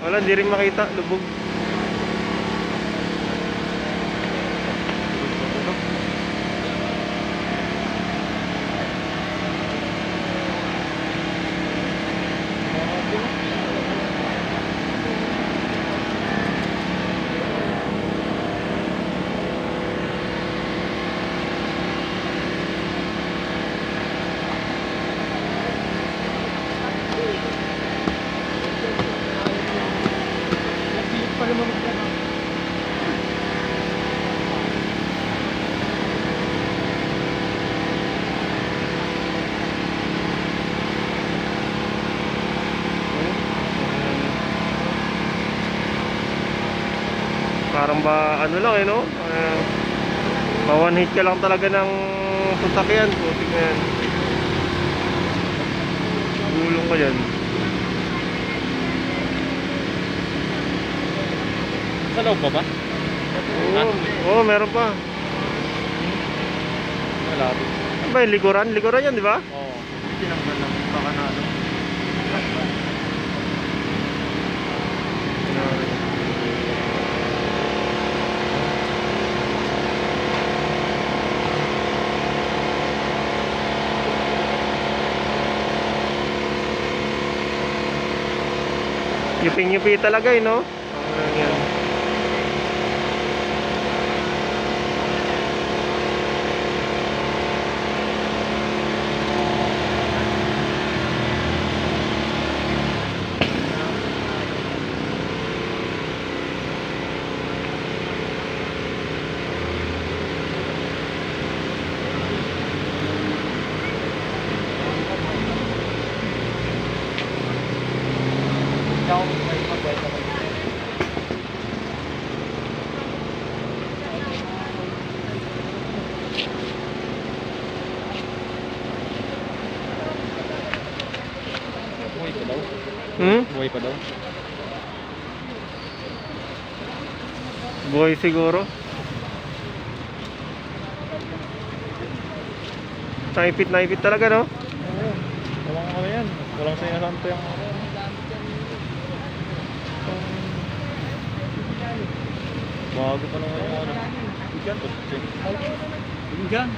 Wala, hindi rin makita. Lubog. Parang ba, ano lang eh, no? Uh, one hit ka lang talaga ng sasakyan. Putik na yan. Gulong ka yan. Sa loob ba ba? Oo, oh, meron pa. Malapit. Ano ba yung likuran? Likuran yan, di ba? Oo. Tinanggal lang. Baka na ano. Yuping-yupi talaga eh, no? Hmm? Buhay pa daw. Boy siguro. Naipit naipit talaga, no? Oo. Walang ano yan. Walang sinasanto yung ano. Bago pa naman yung ano. Bigan. Pinggan.